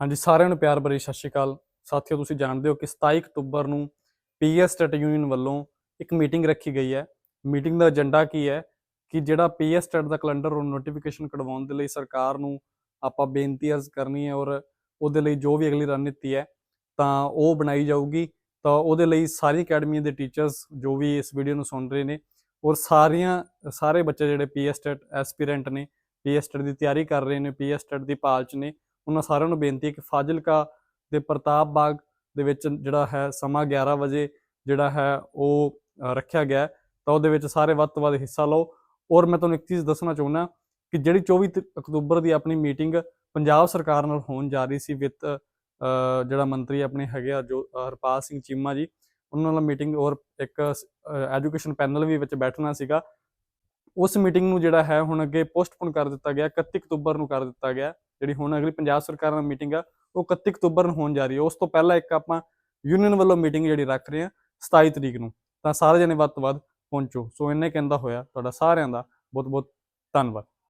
ਹਾਂਜੀ, ਸਾਰਿਆਂ ਨੂੰ ਪਿਆਰ ਭਰੀ ਸਤਿ ਸ਼੍ਰੀ ਅਕਾਲ। ਸਾਥੀਓ, ਤੁਸੀਂ ਜਾਣਦੇ ਹੋ ਕਿ 27 ਅਕਤੂਬਰ ਨੂੰ ਪੀਐਸ ਸਟੇਟ ਯੂਨੀਅਨ ਵੱਲੋਂ ਇੱਕ ਮੀਟਿੰਗ ਰੱਖੀ ਗਈ ਹੈ। ਮੀਟਿੰਗ ਦਾ ਏਜੰਡਾ ਕੀ ਹੈ? ਕਿ ਜਿਹੜਾ ਪੀਐਸ ਸਟੇਟ ਦਾ ਕੈਲੰਡਰ ਉਹ ਨੋਟੀਫਿਕੇਸ਼ਨ ਕਢਵਾਉਣ ਦੇ ਲਈ ਸਰਕਾਰ ਨੂੰ ਆਪਾਂ ਬੇਨਤੀ ਅਰਜ਼ ਕਰਨੀ ਹੈ ਔਰ ਉਹਦੇ ਲਈ ਜੋ ਵੀ ਅਗਲੀ ਰਣਨੀਤੀ ਹੈ, ਤਾਂ ਉਹ ਬਣਾਈ ਜਾਊਗੀ। ਤਾਂ ਉਹਦੇ ਲਈ ਸਾਰੀ ਅਕੈਡਮੀ ਦੇ ਟੀਚਰਸ ਜੋ ਵੀ ਇਸ ਵੀਡੀਓ ਨੂੰ ਸੁਣ ਰਹੇ ਨੇ ਔਰ ਸਾਰੀਆਂ, ਸਾਰੇ ਬੱਚੇ ਜਿਹੜੇ ਪੀਐਸ ਸਟੇਟ ਐਸਪੀਰੈਂਟ ਨੇ, ਪੀਐਸ ਸਟੇਟ ਦੀ ਤਿਆਰੀ ਕਰ ਰਹੇ ਨੇ, ਪੀਐਸ ਸਟੇਟ ਦੀ ਭਾਲ 'ਚ ਨੇ ਉਹਨਾਂ ਸਾਰਿਆਂ ਨੂੰ ਬੇਨਤੀ ਹੈ ਕਿ ਫਾਜ਼ਿਲਕਾ ਦੇ ਪ੍ਰਤਾਪ ਬਾਗ ਦੇ ਵਿੱਚ ਜਿਹੜਾ ਹੈ ਸਮਾਂ 11 ਵਜੇ ਜਿਹੜਾ ਹੈ ਉਹ ਰੱਖਿਆ ਗਿਆ ਤਾਂ ਉਹਦੇ ਵਿੱਚ ਸਾਰੇ ਵੱਧ ਤੋਂ ਵੱਧ ਹਿੱਸਾ ਲਓ। ਔਰ ਮੈਂ ਤੁਹਾਨੂੰ ਇੱਕ ਚੀਜ਼ ਦੱਸਣਾ ਚਾਹੁੰਦਾ ਕਿ ਜਿਹੜੀ 24 ਅਕਤੂਬਰ ਦੀ ਆਪਣੀ ਮੀਟਿੰਗ ਪੰਜਾਬ ਸਰਕਾਰ ਨਾਲ ਹੋਣ ਜਾ ਰਹੀ ਸੀ ਵਿੱਤ ਜਿਹੜਾ ਮੰਤਰੀ ਆਪਣੇ ਹੈਗੇ ਆ ਜੋ ਹਰਪਾਲ ਸਿੰਘ ਚੀਮਾ ਜੀ, ਉਹਨਾਂ ਨਾਲ ਮੀਟਿੰਗ ਔਰ ਇੱਕ ਐਜੂਕੇਸ਼ਨ ਪੈਨਲ ਵੀ ਵਿੱਚ ਬੈਠਣਾ ਸੀਗਾ। ਉਸ ਮੀਟਿੰਗ ਨੂੰ ਜਿਹੜਾ ਹੈ ਹੁਣ ਅੱਗੇ ਪੋਸਟਪੋਨ ਕਰ ਦਿੱਤਾ ਗਿਆ 31 ਅਕਤੂਬਰ ਨੂੰ ਕਰ ਦਿੱਤਾ ਗਿਆ। ਜਿਹੜੀ ਹੁਣ ਅਗਲੀ ਪੰਜਾਬ ਸਰਕਾਰ ਨਾਲ ਮੀਟਿੰਗ ਆ, ਉਹ 31 ਅਕਤੂਬਰ ਨੂੰ ਹੋਣ ਜਾ ਰਹੀ ਹੈ। ਉਸ ਤੋਂ ਪਹਿਲਾਂ ਇੱਕ ਆਪਾਂ ਯੂਨੀਅਨ ਵੱਲੋਂ ਮੀਟਿੰਗ ਜਿਹੜੀ ਰੱਖ ਰਹੇ ਆ 27 ਤਰੀਕ ਨੂੰ। ਤਾਂ ਸਾਰੇ ਜਣੇ ਵੱਧ ਤੋਂ ਵੱਧ ਪਹੁੰਚੋ। ਸੋ ਇੰਨੇ ਕਹਿੰਦਾ ਹੋਇਆ ਤੁਹਾਡਾ ਸਾਰਿਆਂ ਦਾ ਬਹੁਤ ਬਹੁਤ ਧੰਨਵਾਦ।